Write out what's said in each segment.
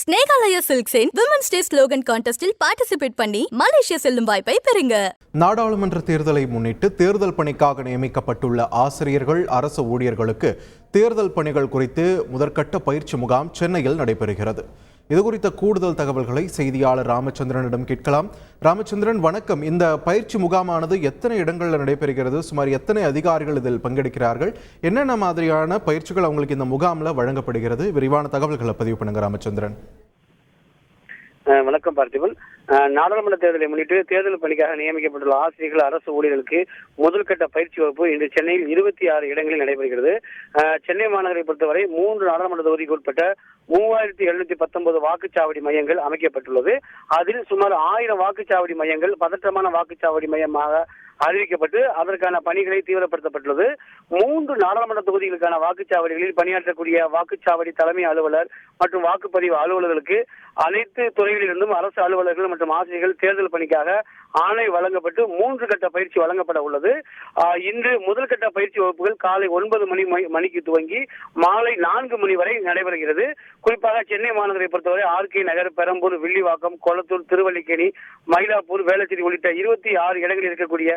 ஸ்னேகாலயா சில்க்ஸின் women's day slogan கான்டெஸ்டில் participate பண்ணி மலேசியா செல்லும் வாய்ப்பை பெறுங்க. நாடாளுமன்ற தேர்தலை முன்னிட்டு தேர்தல் பணிக்காக நியமிக்கப்பட்டுள்ள ஆசிரியர்கள் அரசு ஊழியர்களுக்கு தேர்தல் பணிகள் குறித்து முதற்கட்ட பயிற்சி முகாம் சென்னையில் நடைபெறுகிறது. இது குறித்த கூடுதல் தகவல்களை செய்தியாளர் ராமச்சந்திரனிடம் கேட்கலாம். ராமச்சந்திரன் வணக்கம். இந்த பயிற்சி முகாமானது எத்தனை இடங்களில் நடைபெறுகிறது? சுமார் எத்தனை அதிகாரிகள் இதில் பங்கெடுக்கிறார்கள்? என்னென்ன மாதிரியான பயிற்சிகள் அவங்களுக்கு இந்த முகாமில் வழங்கப்படுகிறது? விரிவான தகவல்களை பதிவு பண்ணுங்க ராமச்சந்திரன். வணக்கம் பார்த்திபன். நாடாளுமன்ற தேர்தலை முன்னிட்டு தேர்தல் பணிக்காக நியமிக்கப்பட்டுள்ள ஆசிரியர்கள் அரசு ஊழியர்களுக்கு முதல்கட்ட பயிற்சி வகுப்பு இன்று சென்னையில் இருபத்தி ஆறு இடங்களில் நடைபெறுகிறது. சென்னை மாநகரை பொறுத்தவரை மூன்று நாடாளுமன்ற தொகுதிக்கு உட்பட்ட மூவாயிரத்தி எழுநூத்தி பத்தொன்பது வாக்குச்சாவடி மையங்கள் அமைக்கப்பட்டுள்ளது. அதில் சுமார் ஆயிரம் வாக்குச்சாவடி மையங்கள் பதற்றமான வாக்குச்சாவடி மையமாக அறிவிக்கப்பட்டு அதற்கான பணிகளை தீவிரப்படுத்தப்பட்டுள்ளது. மூன்று நாடாளுமன்ற தொகுதிகளுக்கான வாக்குச்சாவடிகளில் பணியாற்றக்கூடிய வாக்குச்சாவடி தலைமை அலுவலர் மற்றும் வாக்குப்பதிவு அலுவலர்களுக்கு அனைத்து துறைகளிலிருந்தும் அரசு அலுவலர்கள் மற்றும் ஆசிரியர்கள் தேர்தல் பணிக்காக ஆணை வழங்கப்பட்டு மூன்று கட்ட பயிற்சி வழங்கப்பட உள்ளது. இன்று முதல் கட்ட பயிற்சி வகுப்புகள் காலை ஒன்பது மணி மணி- மணிக்கு துவங்கி மாலை நான்கு மணி வரை நடைபெறுகிறது. குறிப்பாக சென்னை மாநகரை பொறுத்தவரை ஆர்கே நகர் பெரம்பூர் வில்லிவாக்கம் கொளத்தூர் திருவல்லிக்கேணி மயிலாப்பூர் வேளச்சேரி உள்ளிட்ட இருபத்தி ஆறு இடங்களில் இருக்கக்கூடிய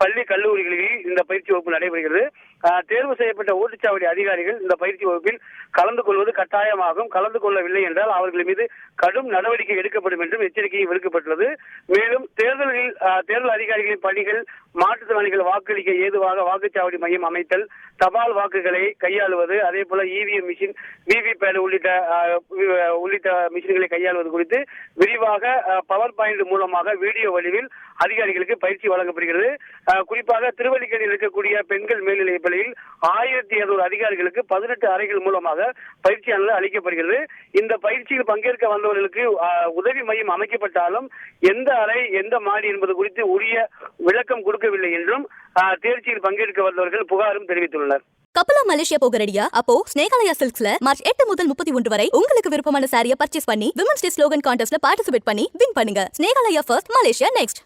பள்ளி கல்லூரிகளில் இந்த பயிற்சி வகுப்பு நடைபெறுகிறது. தேர்வு செய்யப்பட்ட ஓட்டுச்சாவடி அதிகாரிகள் இந்த பயிற்சி வகுப்பில் கலந்து கொள்வது கட்டாயமாகும். கலந்து கொள்ளவில்லை என்றால் அவர்கள் மீது கடும் நடவடிக்கை எடுக்கப்படும் என்றும் எச்சரிக்கை விடுக்கப்பட்டுள்ளது. மேலும் தேர்தலில் தேர்தல் அதிகாரிகளின் பணிகள் மாற்றுத்திறனாளிகள் வாக்களிக்க ஏதுவாக வாக்குச்சாவடி மையம் அமைத்தல் தபால் வாக்குகளை கையாளுவது அதே போல இவிஎம் மிஷின் விவிபேட் உள்ளிட்ட உள்ளிட்ட மிஷின்களை கையாளுவது குறித்து விரிவாக பவர் பாயிண்ட் மூலமாக வீடியோ வடிவில் அதிகாரிகளுக்கு பயிற்சி வழங்கப்படுகிறது. குறிப்பாக திருவல்லிக்கேணியில் இருக்கக்கூடிய பெண்கள் மேல்நிலைப் பள்ளியில் ஆயிரத்தி இருநூறு அதிகாரிகளுக்கு பதினெட்டு அறைகள் மூலமாக பயிற்சியானது அளிக்கப்படுகிறது. இந்த பயிற்சியில் பங்கேற்க வந்தவர்களுக்கு உதவி மையம் அமைக்கப்பட்டாலும் எந்த அறை எந்த மாடி என்பது குறித்து உரிய விளக்கம் கொடுக்கவில்லை என்றும் தேர்ச்சியில் பங்கேற்க வந்தவர்கள் புகாரும் தெரிவித்துள்ளனர். கப்பலா மலேசியா போகிறடியா அப்போ ஸ்னேகாலயா சில்க்ஸ்ல மார்ச் எட்டு முதல் முப்பத்தி ஒன்று வரை உங்களுக்கு விருப்பமான சாரியை பர்ச்சேஸ் பண்ணி விமன்ஸ் டே ஸ்லோகன் கான்டெஸ்ட்ல பார்ட்டிசிபேட் பண்ணி வின் பண்ணுங்க. Snehalaya first Malaysia next